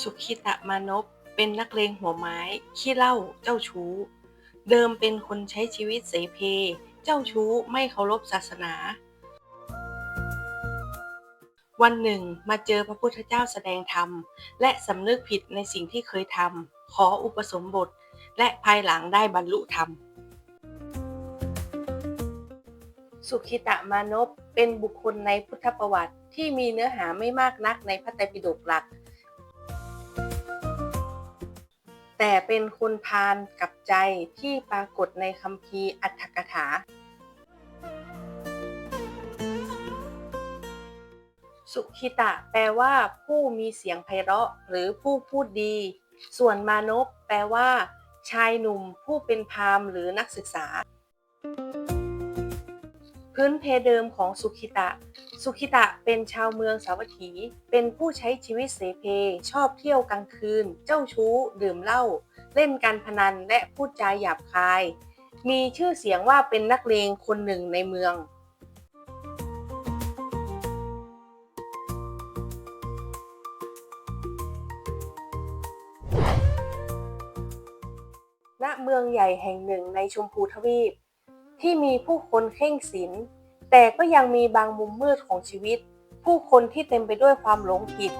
สุขิตะมานพเป็นนักเลงหัวไม้ ขี้เหล้าเจ้าชู้ เดิมเป็นคนใช้ชีวิตเสเพ เจ้าชู้ไม่เคารพศาสนา วันหนึ่งมาเจอพระพุทธเจ้าแสดงธรรม และสำนึกผิดในสิ่งที่เคยทำขออุปสมบท และภายหลังได้บรรลุธรรม สุขิตะมานพเป็นบุคคลในพุทธประวัติที่มีเนื้อหาไม่มากนักในพระไตรปิฎกหลัก แต่เป็นคุณพานกับใจที่ปรากฏในคำพีอัตถกถา สุขิตะแปลว่าผู้มีเสียงไพเราะหรือผู้พูดดี ส่วนมานพแปลว่า ชายหนุ่มผู้เป็นพามหรือนักศึกษา พื้นเพเดิมของสุขิตะ สุขิตะเป็นชาวเมืองสาวัตถี เป็นผู้ใช้ชีวิตเสเพ ชอบเที่ยวกลางคืน เจ้าชู้ ดื่มเหล้า เล่นการพนัน และพูดจาหยาบคาย มีชื่อเสียงว่าเป็นนักเลงคนหนึ่งในเมือง ณ เมืองใหญ่แห่งหนึ่งในชมพูทวีป ที่มีผู้คนเข่งศิลแต่ก็ยังมีบางมุมมืดของชีวิต ผู้คนที่เต็มไปด้วยความหลงผิด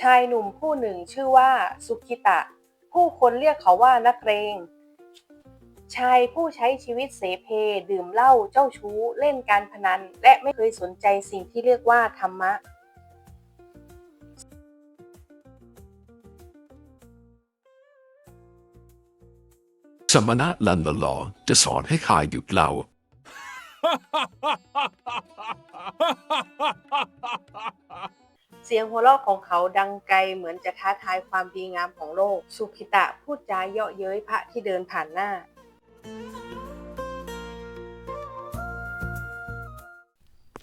ชายหนุ่มผู้หนึ่งชื่อว่าสุขิตะ ผู้คนเรียกเขาว่านักเรง ชายผู้ใช้ชีวิตเสเพ ดื่มเหล้าเจ้าชู้ เล่นการพนัน และไม่เคยสนใจสิ่งที่เรียกว่าธรรมะ สมณะลันลลอจะสอนให้ขายหยุดเหล้า เสียงหัวเราะของเขาดังไกลเหมือนจะท้าทายความดีงามของโลก สุขิตะพูดจาเยาะเย้ยพระที่เดินผ่านหน้า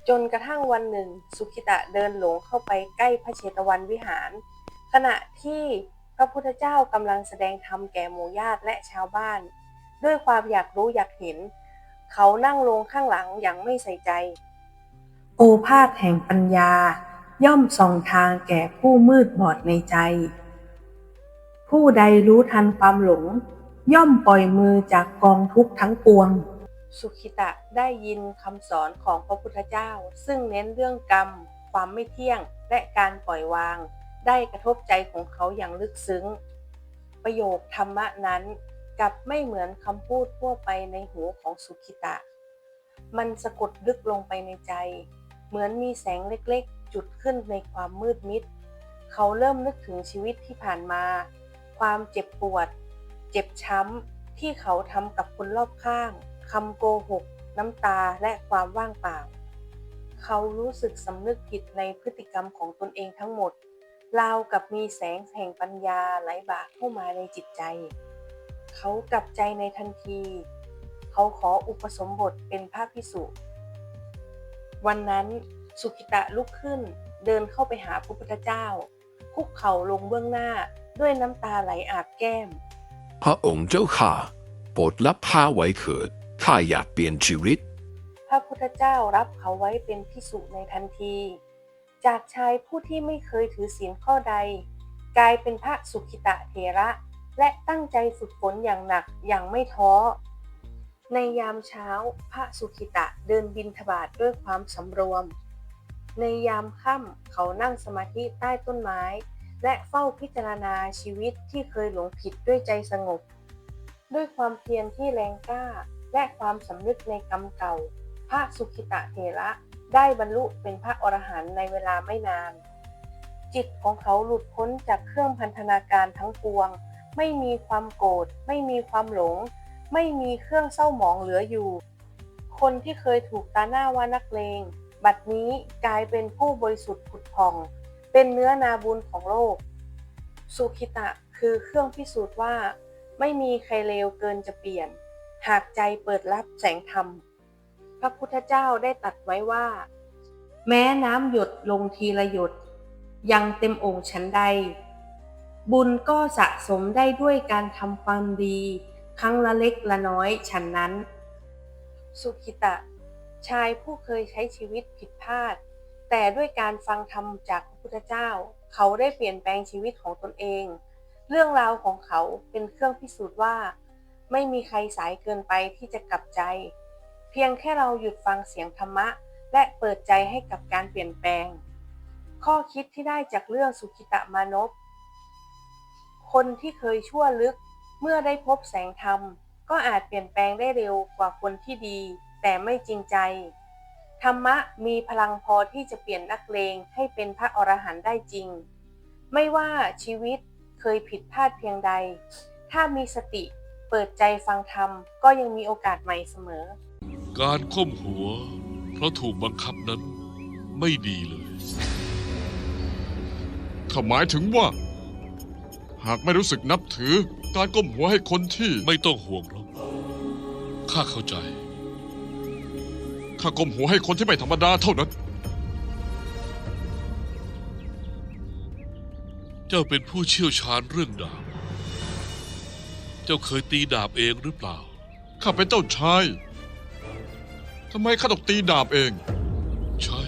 จนกระทั่งวันหนึ่ง สุขิตะเดินหลงเข้าไปใกล้พระเชตวันวิหาร ขณะที่พระพุทธเจ้ากำลังแสดงธรรมแก่หมู่ญาติและชาวบ้าน ด้วยความอยากรู้อยากเห็น เขานั่งลงข้างหลังอย่างไม่ใส่ใจ โอภาษแห่งปัญญา ย่อมส่องทางแก่ผู้มืดบอดในใจ ผู้ใดรู้ทันความหลง ย่อมปล่อยมือจากกองทุกข์ทั้งปวง สุขิตะได้ยินคำสอนของพระพุทธเจ้า ซึ่งเน้นเรื่องกรรม ความไม่เที่ยง และการปล่อยวาง ได้กระทบใจของเขาอย่างลึกซึ้ง ประโยคธรรมะนั้นกลับไม่เหมือนคำพูดทั่วไปในหูของสุขิตะ มันสะกดลึกลงไปในใจ เหมือนมีแสงเล็กๆ จุดขึ้นในความมืดมิด เขาเริ่มนึกถึงชีวิตที่ผ่านมา ความเจ็บปวด เจ็บช้ำที่เขาทำกับคนรอบข้าง คำโกหก น้ำตาและความว่างเปล่า เขารู้สึกสำนึกผิดในพฤติกรรมของตนเองทั้งหมดราวกับมีแสงแห่งปัญญาไหลบ่าเข้ามาในจิตใจ เขากลับใจในทันที เขาขออุปสมบทเป็นพระพิสุวันนั้นสุขิตะลุกขึ้นเดินเข้าไปหาพระพุทธเจ้า คุกเข่าลงเบื้องหน้าด้วยน้ำตาไหลอาบแก้ม พระองค์เจ้าข้าโปรดรับข้าไว้เถิด ข้าอยากเปลี่ยนชีวิต พระพุทธเจ้ารับเขาไว้เป็นพิสุในทันที จากชายผู้ที่ไม่เคยถือศีลข้อใด กลายเป็นพระสุขิตะเถระ และตั้งใจฝึกฝนอย่างหนักอย่างไม่ท้อ ในยามเช้าพระสุขิตะเดินบินทบาทด้วยความสำรวม ในยามค่ำเขานั่งสมาธิใต้ต้นไม้ และเฝ้าพิจารณาชีวิตที่เคยหลงผิดด้วยใจสงบ ด้วยความเพียรที่แรงกล้า และความสำนึกในกรรมเก่า พระสุขิตะเถระได้บรรลุเป็นพระอรหันต์ในเวลาไม่นาน จิตของเขาหลุดพ้นจากเครื่องพันธนาการทั้งปวง ไม่มีความโกรธ ไม่มีความหลง ไม่มีเครื่องเศร้าหมองเหลืออยู่ คนที่เคยถูกตาหน้าว่านักเลง บัดนี้กลายเป็นผู้บริสุทธิ์ผุดผ่อง เป็นเนื้อนาบุญของโลก สุขิตะคือเครื่องพิสูจน์ว่า ไม่มีใครเลวเกินจะเปลี่ยน หากใจเปิดรับแสงธรรม พระพุทธเจ้าได้ตัดไว้ว่า แม้น้ำหยดลงทีละหยด ยังเต็มโองค์ชั้นใด บุญก็สะสมได้ด้วยการทำความดี ครั้งละเล็กละน้อยฉันนั้น สุขิตะ ชายผู้เคยใช้ชีวิตผิดพลาด แต่ด้วยการฟังธรรมจากพระพุทธเจ้า เขาได้เปลี่ยนแปลงชีวิตของตนเอง เรื่องราวของเขาเป็นเครื่องพิสูจน์ว่า ไม่มีใครสายเกินไปที่จะกลับใจ เพียงแค่เราหยุดฟังเสียงธรรมะ และเปิดใจให้กับการเปลี่ยนแปลง ข้อคิดที่ได้จากเรื่องสุขิตะมานพคนที่เคยชั่วลึก เมื่อได้พบแสงธรรม ก็อาจเปลี่ยนแปลงได้เร็วกว่าคนที่ดี แต่ไม่จริงใจ ธรรมะมีพลังพอที่จะเปลี่ยนนักเลงให้เป็นพระอรหันต์ได้จริง ไม่ว่าชีวิตเคยผิดพลาดเพียงใด ถ้ามีสติ เปิดใจฟังธรรมก็ยังมีโอกาสใหม่เสมอ การก้มหัว เพราะถูกบังคับนั้นไม่ดีเลย ถ้าหมายถึงว่า หากไม่รู้สึกนับถือ การก้มหัวให้คนที่ ไม่ต้องห่วงหรอกข้าเข้าใจ ข้าก้มหัวให้คนที่ไม่ธรรมดาเท่านั้น เจ้าเป็นผู้เชี่ยวชาญเรื่องดาบ เจ้าเคยตีดาบเองหรือเปล่า ข้าเป็นเจ้าชายทำไมข้าต้องตีดาบเอง ใช่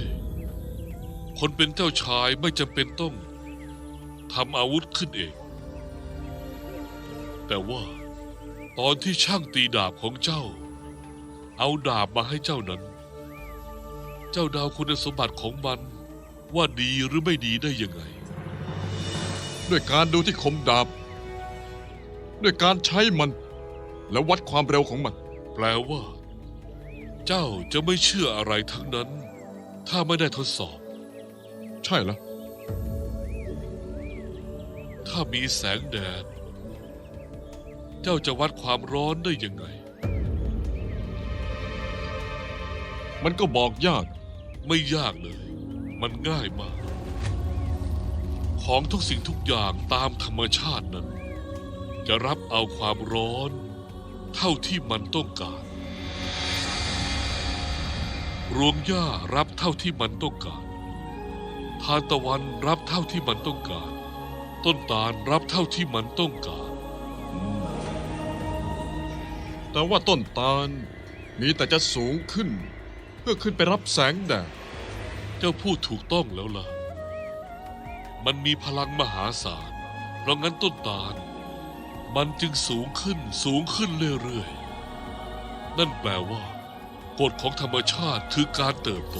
คนเป็นเจ้าชายไม่จำเป็นต้องทำอาวุธขึ้นเอง แต่ว่า ตอนที่ช่างตีดาบของเจ้า เอาดาบมาให้เจ้านั้น เจ้าดาวคุณสมบัติของมันว่าดีหรือไม่ดีได้ยังไง ด้วยการดูที่คมดาบ ด้วยการใช้มัน และวัดความเร็วของมัน แปลว่า เจ้าจะไม่เชื่ออะไรทั้งนั้น ถ้าไม่ได้ทดสอบ ใช่แล้ว ถ้ามีแสงแดด เจ้าจะวัดความร้อนได้ยังไง มันก็บอกยาก ไม่ยากเลย มันง่ายมาก ของทุกสิ่งทุกอย่างตามธรรมชาตินั้น จะรับเอาความร้อน เท่าที่มันต้องการ รวงหญ้ารับเท่าที่มันต้องการ ทานตะวันรับเท่าที่มันต้องการ ต้นตาลรับเท่าที่มันต้องการ แต่ว่าต้นตาลมีแต่จะสูงขึ้น เพื่อขึ้นไปรับแสงแดด เจ้าพูดถูกต้องแล้วล่ะ มันมีพลังมหาศาล เพราะงั้นต้นตาล มันจึงสูงขึ้นสูงขึ้นเรื่อยๆ นั่นแปลว่ากฎของธรรมชาติคือการเติบโต